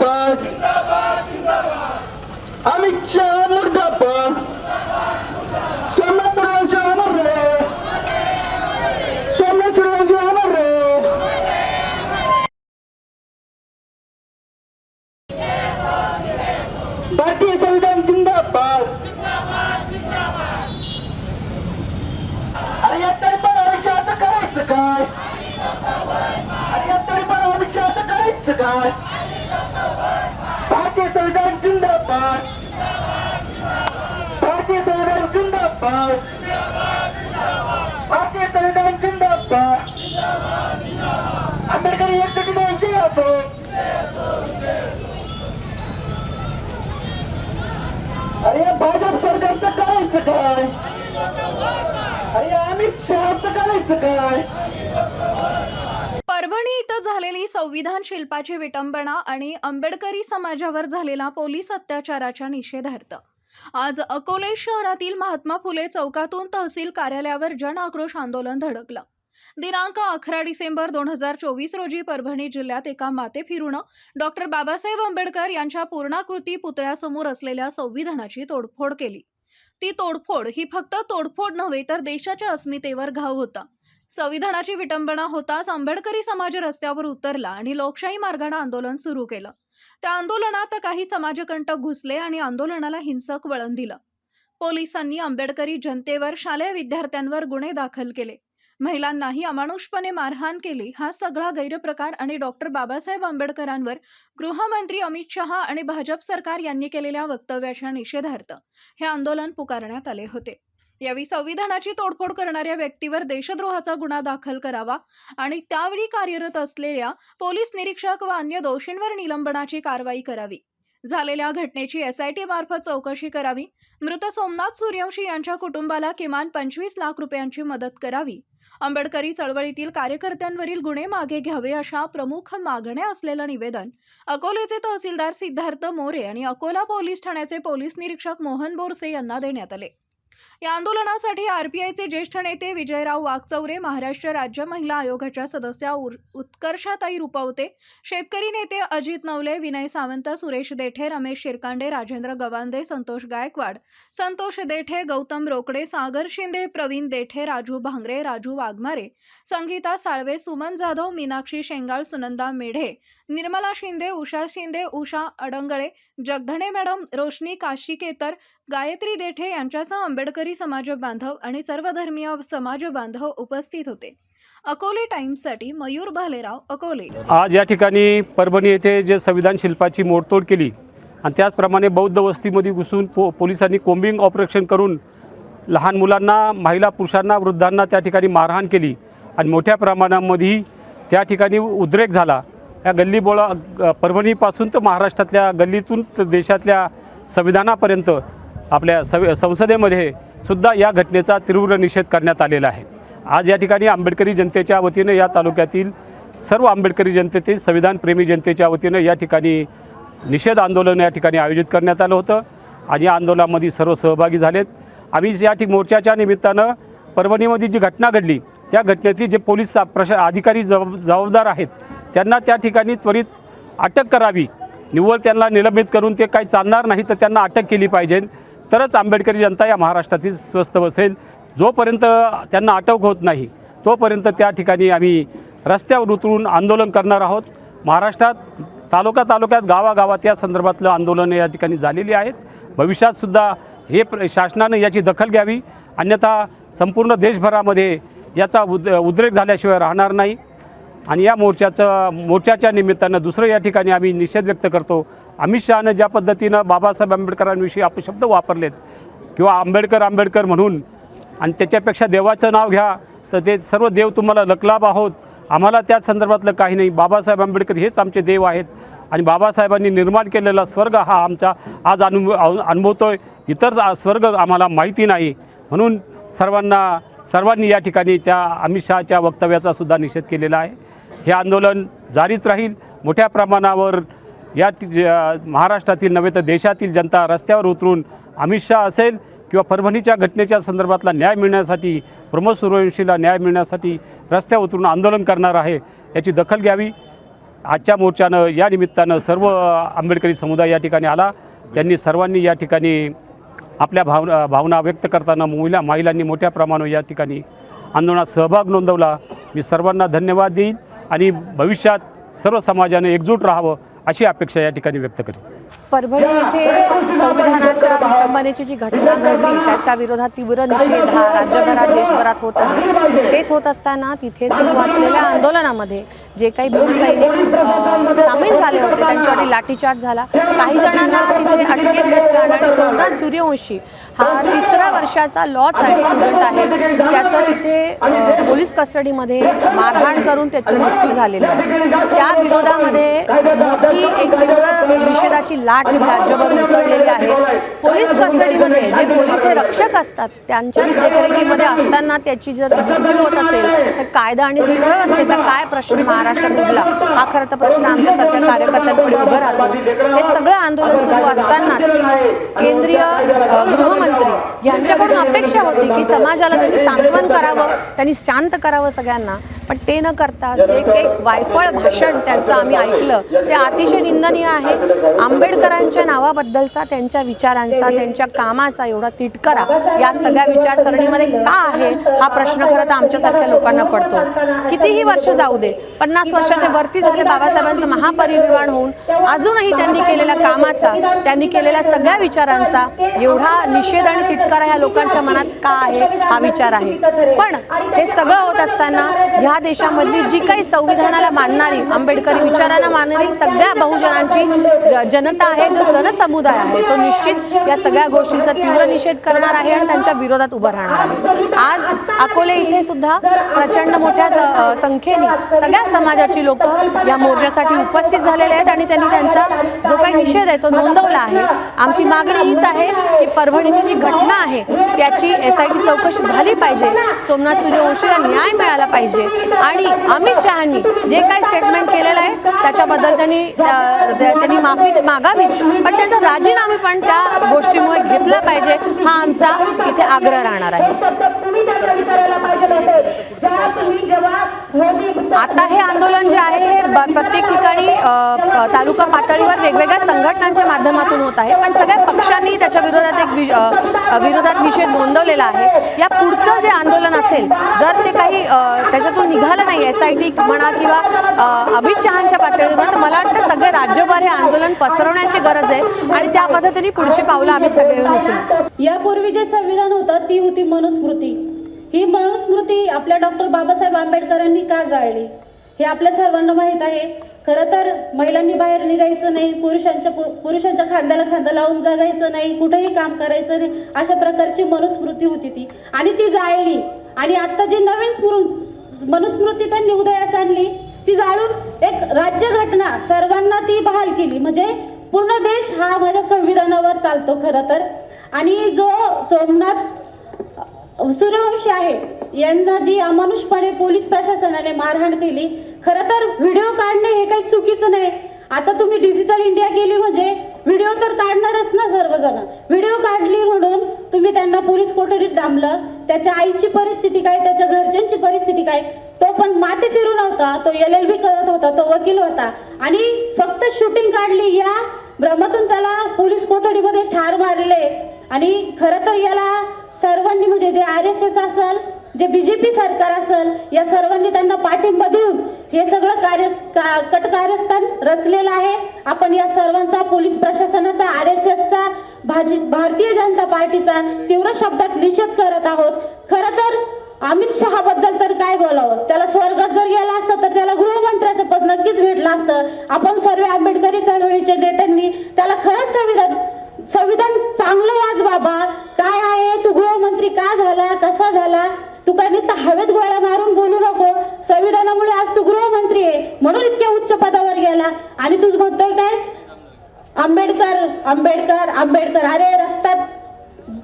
जिंदाबाद अमित शहा मुर्दाबाद. सोमनाथ सुरवंशी अमर सोमनाथ सुरवंशी अमर भारतीय संविधान जिंदाबाद. अरे या तरी पण करायचं काय? अरे या तरी पण करायचं काय? भारतीय संविधान जिंदाबाद. भारतीय संविधान जिंदाबाद. भारतीय संविधान जिंदाबाद. आंबेडकरी एकजुटी विजय असो. अरे भाजप सरकारचं करायचं काय? अरे अमित शहाचं करायचं काय? परभणी इथं झालेली संविधान शिल्पाची विटंबना आणि आंबेडकरी समाजावर झालेला पोलीस अत्याचाराच्या निषेधार्थ. आज अकोले शहरातील महात्मा फुले चौकातून तहसील कार्यालयावर जन आक्रोश आंदोलन धडकलं. दिनांक अकरा डिसेंबर दोन हजार चोवीस रोजी परभणी जिल्ह्यात एका माते फिरून डॉक्टर बाबासाहेब आंबेडकर यांच्या पूर्णाकृती पुतळ्यासमोर असलेल्या संविधानाची तोडफोड केली. ती तोडफोड ही फक्त तोडफोड नव्हे तर देशाच्या अस्मितेवर घाव होता. संविधानाची विटंबना होताच आंबेडकरी समाज रस्त्यावर उतरला आणि लोकशाही मार्गाने आंदोलन सुरू केलं. त्या आंदोलनात काही समाजकंटक घुसले आणि आंदोलनाला हिंसक वळण दिलं. पोलिसांनी आंबेडकरी जनतेवर शालेय विद्यार्थ्यांवर गुन्हे दाखल केले. महिलांनाही अमानुषपणे मारहाण केली. हा सगळा गैरप्रकार आणि डॉक्टर बाबासाहेब आंबेडकरांवर गृहमंत्री अमित शहा आणि भाजप सरकार यांनी केलेल्या वक्तव्याच्या निषेधार्थ हे आंदोलन पुकारण्यात आले होते. यावेळी संविधानाची तोडफोड करणाऱ्या व्यक्तीवर देशद्रोहाचा गुन्हा दाखल करावा आणि त्यावेळी कार्यरत असलेल्या पोलीस निरीक्षक व अन्य दोषींवर निलंबनाची कारवाई करावी. झालेल्या घटनेची एसआयटी मार्फत चौकशी करावी. मृत सोमनाथ सूर्यवंशी यांच्या कुटुंबाला किमान पंचवीस लाख रुपयांची मदत करावी. आंबेडकरी चळवळीतील कार्यकर्त्यांवरील गुन्हे मागे घ्यावे अशा प्रमुख मागण्या असलेलं निवेदन अकोलेचे तहसीलदार सिद्धार्थ मोरे आणि अकोला पोलीस ठाण्याचे पोलीस निरीक्षक मोहन बोरसे यांना देण्यात आले. या आंदोलनासाठी आरपीआयचे ज्येष्ठ नेते विजयराव वाघचौरे महाराष्ट्र राज्य महिला आयोगाच्या सदस्या उत्कर्षाताई रुपवते शेतकरी नेते अजित नवले विनय सावंत सुरेश देठे रमेश शिरकांडे राजेंद्र गवांदे संतोष गायकवाड संतोष देठे गौतम रोकडे सागर शिंदे प्रवीण देठे राजू भांगरे राजू वाघमारे संगीता साळवे सुमन जाधव मीनाक्षी शेंगाळ सुनंदा मेढे निर्मला शिंदे उषा शिंदे उषा अडंगळे जगधणे मॅडम रोशनी काशिकेतर गायत्री देठे यांच्यासह आंबेडकरी समाज बांधव आणि सर्वधर्मीय समाज बांधव उपस्थित होते. अकोले टाइम्ससाठी मयूर भालेराव अकोले. आज या ठिकाणी परभणी येथे जे संविधान शिल्पाची मोडतोड केली आणि त्याचप्रमाणे बौद्ध वस्तीमध्ये घुसून पो पोलिसांनी कोम्बिंग ऑपरेशन करून लहान मुलांना महिला पुरुषांना वृद्धांना त्या ठिकाणी मारहाण केली आणि मोठ्या प्रमाणामध्ये त्या ठिकाणी उद्रेक झाला. या गल्लीबोळा बोळा परभणीपासून तर महाराष्ट्रातल्या गल्लीतून तर देशातल्या संविधानापर्यंत आपल्या सव संसदेमध्ये सुद्धा या घटनेचा तीव्र निषेध करण्यात आलेला आहे. आज या ठिकाणी आंबेडकरी जनतेच्या वतीनं या तालुक्यातील सर्व आंबेडकरी जनतेतील संविधानप्रेमी जनतेच्या वतीनं या ठिकाणी निषेध आंदोलन या ठिकाणी आयोजित करण्यात आलं होतं आणि या आंदोलनामध्ये सर्व सहभागी झालेत. आम्ही या ठिक मोर्चाच्या निमित्तानं परभणीमध्ये जी घटना घडली त्या घटनेतील जे पोलीस प्रशा अधिकारी जबाब जबाबदार आहेत त्यांना त्या ठिकाणी त्वरित अटक करावी. निव्वळ त्यांना निलंबित करून ते काही चालणार नाही तर त्यांना अटक केली पाहिजे. तरच आंबेडकरी जनता या महाराष्ट्रातील स्वस्थ बसेल. जोपर्यंत त्यांना अटक होत नाही तोपर्यंत त्या ठिकाणी आम्ही रस्त्यावर उतरून आंदोलन करणार आहोत. महाराष्ट्रात तालुका तालुक्यात गावागावात या संदर्भातलं आंदोलनं या ठिकाणी झालेली आहेत. भविष्यातसुद्धा हे प्र शासनानं याची दखल घ्यावी. अन्यथा संपूर्ण देशभरामध्ये याचा उद उद्रेक झाल्याशिवाय राहणार नाही. आणि या मोर्चाचं मोर्चाच्या निमित्तानं दुसरं या ठिकाणी आम्ही निषेध व्यक्त करतो. अमित शहानं ज्या पद्धतीनं बाबासाहेब आंबेडकरांविषयी अपशब्द वापरलेत किंवा आंबेडकर आंबेडकर म्हणून आणि त्याच्यापेक्षा देवाचं नाव घ्या तर ते सर्व देव तुम्हाला लकलाभ आहोत. आम्हाला त्या संदर्भातलं काही नाही. बाबासाहेब आंबेडकर हेच आमचे देव आहेत. आणि बाबासाहेबांनी निर्माण केलेला स्वर्ग हा आमचा आज अनु आहे इतर स्वर्ग आम्हाला माहिती नाही. म्हणून सर्वांना सर्वांनी या ठिकाणी त्या अमित शहाच्या वक्तव्याचा सुद्धा निषेध केलेला आहे. हे आंदोलन जारीच राहील. मोठ्या प्रमाणावर या महाराष्ट्रातील नव्हे तर देशातील जनता रस्त्यावर उतरून अमित शहा असेल किंवा परभणीच्या घटनेच्या संदर्भातला न्याय मिळण्यासाठी प्रमोद सूर्यवंशीला न्याय मिळण्यासाठी रस्त्यावर उतरून आंदोलन करणार आहे याची दखल घ्यावी. आजच्या मोर्चानं या निमित्तानं सर्व आंबेडकरी समुदाय या ठिकाणी आला. त्यांनी सर्वांनी या ठिकाणी आपल्या भावना भावना व्यक्त करताना महिला महिलांनी मोठ्या प्रमाणावर या ठिकाणी आंदोलनात सहभाग नोंदवला. मी सर्वांना धन्यवाद देईन आणि भविष्यात सर्व समाजाने एकजूट राहावं अशी अपेक्षा या ठिकाणी व्यक्त करेन परभणी येथे संविधानाच्या विटंबनेची जी घटना घडली त्याच्या विरोधात तीव्र निषेध हा राज्यभरात देशभरात होत आहे. तेच होत असताना तिथे सुरू असलेल्या आंदोलनामध्ये जे काही भीमसैनिक अ, सामील झाले होते त्यांच्यावरती लाठीचार्ज झाला. काही जणांना तिथे अटकेत घेतलं आणि सोमनाथ सूर्यवंशी हा तिसऱ्या वर्षाचा लॉचा स्टुडंट आहे. त्याचं तिथे पोलीस कस्टडीमध्ये मारहाण करून त्याची मृत्यू झालेला आहे. त्या विरोधामध्ये मोठी एक तीव्र निषेधाची लाट राज्यभर उसळलेली आहे. पोलीस कस्टडीमध्ये जे पोलीस हे रक्षक असतात त्यांच्याच देखरेखीमध्ये असताना त्याची जर मृत्यू होत असेल तर कायदा आणि सुव्यवस्थेचा काय प्रश्न महाराष्ट्रात उरला हा खरं तर प्रश्न आमच्यासारख्या कार्यकर्त्यांपुढे उभं राहतो. हे सगळं आंदोलन सुरू असतानाच केंद्रीय गृहमंत्री यांच्याकडून अपेक्षा होती की समाजाला त्यांनी सांत्वन करावं त्यांनी शांत करावं सगळ्यांना. पण ते न करता जे काही वायफळ भाषण त्यांचं आम्ही ऐकलं ते अतिशय निंदनीय आहे. आंबेडकरांच्या नावाबद्दलचा त्यांच्या विचारांचा त्यांच्या कामाचा एवढा तिटकरा या सगळ्या विचारसरणीमध्ये का आहे हा प्रश्न खरं तर आमच्यासारख्या लोकांना पडतो. कितीही वर्ष जाऊ दे पन्नास वर्षाच्या वरती झाले बाबासाहेबांचं महापरिनिर्वाण होऊन अजूनही त्यांनी केलेल्या कामाचा त्यांनी केलेल्या सगळ्या विचारांचा एवढा निषेध आणि तिटकारा ह्या लोकांच्या मनात का आहे हा विचार आहे. पण हे सगळं होत असताना ह्या देशामधली जी काही संविधानाला मानणारी आंबेडकरी विचारांना मानणारी सगळ्या बहुजनांची ज- जनता आहे जो जनसमुदाय आहे तो निश्चित या सगळ्या गोष्टींचा तीव्र निषेध करणार आहे आणि त्यांच्या विरोधात उभं राहणार आहे. आज अकोले इथे सुद्धा प्रचंड मोठ्या स- संख्येने सगळ्या समाजाची लोक या मोर्चासाठी उपस्थित झालेले आहेत आणि त्यांनी त्यांचा जो काही निषेध आहे तो नोंदवला आहे. आमची मागणी हीच आहे की परभणीची जी घटना आहे त्याची एस आय टी चौकशी झाली पाहिजे. सोमनाथ सूर्यवंशीला न्याय मिळाला पाहिजे. आणि अमित शहानी जे काही स्टेटमेंट केलेलं आहे त्याच्याबद्दल त्यांनी त्यांनी माफी मागावीच. पण त्याचा राजीनामे पण त्या गोष्टीमुळे घेतला पाहिजे हा आमचा इथे आग्रह राहणार आहे. आता हे आंदोलन जे आहे हे ब- प्रत्येक ठिकाणी तालुका पातळीवर वेगवेगळ्या संघटनांच्या माध्यमातून होत आहे. पण सगळ्या पक्षांनी त्याच्या विरोधात एक विरोधात विषय नोंदवलेला आहे. या पुढचं जे आंदोलन असेल जर ते काही त्याच्यातून निघालं नाही एस आय टी म्हणा किंवा अमित शहाच्या पातळीवर म्हणा तर मला वाटतं सगळे राज्यभर हे आंदोलन पसरवण्याची गरज आहे आणि त्या पद्धतीने पुढची पावलं आम्ही सगळे मिळून उचलू. यापूर्वी जे संविधान होतं ती होती मनुस्मृती. ही मनुस्मृती आपल्या डॉक्टर बाबासाहेब आंबेडकरांनी का जाळली? हे आपल्या सर्वांना माहीत आहे. खरं तर महिलांनी बाहेर निघायचं नाही पुरुषांच्या पुरुषांच्या खांद्याला खांदा लावून जगायचं नाही कुठेही काम करायचं नाही अशा प्रकारची मनुस्मृती होती ती. आणि ती जाळली. आणि आता जी नवीन स्मृ मनुस्मृती त्यांनी उदयास आणली ती जाळून एक राज्यघटना सर्वांना ती बहाल केली. म्हणजे पूर्ण देश हा माझ्या संविधानावर चालतो खरं तर. आणि जो सोमनाथ सूर्यवंशी आहे. यांना जी अमानुषपणे पोलीस प्रशासनाने मारहाण केली खरं तर व्हिडिओ काढणे हे काही चुकीचं नाही. आता तुम्ही डिजिटल इंडिया केली म्हणजे व्हिडिओ तर काढणारच ना सर्वजण. व्हिडिओ काढली म्हणून तुम्ही त्यांना पोलीस कोठडीत डांबलं त्याच्या आईची परिस्थिती काय त्याच्या घरच्यांची परिस्थिती काय? तो पण माती फिरून होता तो एल एल बी करत होता तो वकील होता. आणि फक्त शूटिंग काढली या भ्रमातून त्याला पोलीस कोठडीमध्ये ठार मारले. आणि खरं तर याला सर्वांनी म्हणजे जे आर एस एस असेल जे बीजेपी सरकार असेल या सर्वांनी त्यांना पाठिंबा देऊन हे सगळं कार्य का- कट कार्यस्थान रचलेलं आहे. आपण या सर्वांचा पोलीस प्रशासनाचा आर एस एसचा भाजी भारतीय जनता पार्टीचा तीव्र शब्दात निषेध करत आहोत. खरं तर अमित शहा बद्दल तर काय बोलावं? त्याला स्वर्गात जर गेला असतं तर त्याला गृहमंत्र्याचं पद नक्कीच भेटलं असतं. आपण सर्व आंबेडकरी चळवळीचे नेत्यांनी त्याला खरंच संविधान संविधान चांगलं वाच बाबा. काय आहे? तू गृहमंत्री का झाला? कसा झाला? तू काय नुसतं हवेत गोळ्या मारून बोलू नको. संविधानामुळे आज तू गृहमंत्री आहे. म्हणून इतक्या उच्च पदावर गेला. आणि तू म्हणतोय काय? आंबेडकर आंबेडकर आंबेडकर. अरे रक्तात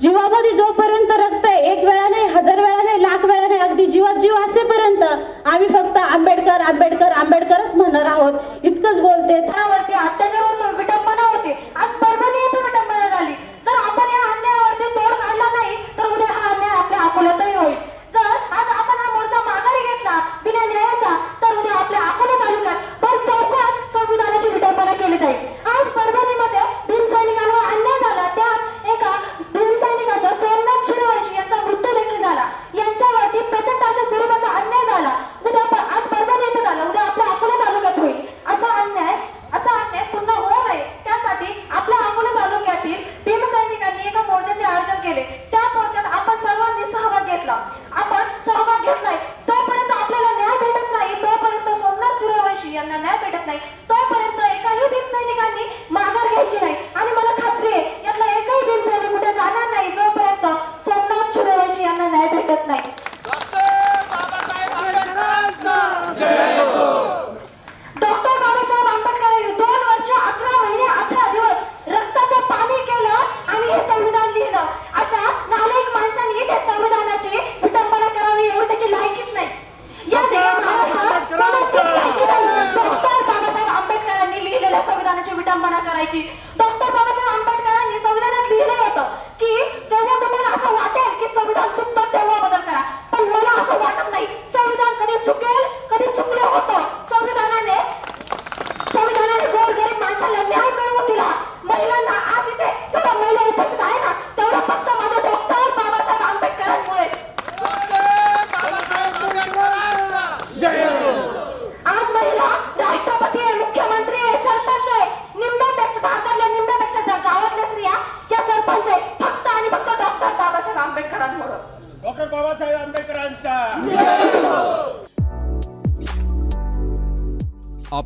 जीवामध्ये जो रक्त आहे एक वेळा नाही हजार वेळा नाही लाख वेळा नाही अगदी जीवात जीव असेपर्यंत आम्ही फक्त आंबेडकर आंबेडकर आंबेडकरच म्हणणार आहोत इतकंच बोलते त्यावरती अत्याचार होतो विटंबना होते आज परभणी येथे विटंबना झाली जर आपण या अन्यायावरती तोड काढला नाही तर उद्या हा अन्याय आपल्या अकोल्यातही होईल जर आज आपण हा मोर्चा माघारी घेतला बिना न्यायाचा तर उद्या आपल्या अकोला तालुक्यात भर चौकात सैनिकांनी माघार घ्यायची नाही आणि मला खात्री आहे यातला एकही भीमसैनिक कुठे जाणार नाही जोपर्यंत सोमनाथ सूर्यवंशी यांना न्याय भेटत नाही डॉक्टर बाबासाहेब आंबेडकरांनी दोन वर्ष अकरा महिने अकरा दिवस रक्ताचं पाणी केलं आणि हे संविधान लिहिलं. अशा नालायक माणसांनी त्या संविधानाची विटंबना करावी एवढी त्याची लायकीच नाही. या. डॉक्टर बाबासाहेब आंबेडकरांनी लिहिलेल्या संविधानाची विटंबना करायची.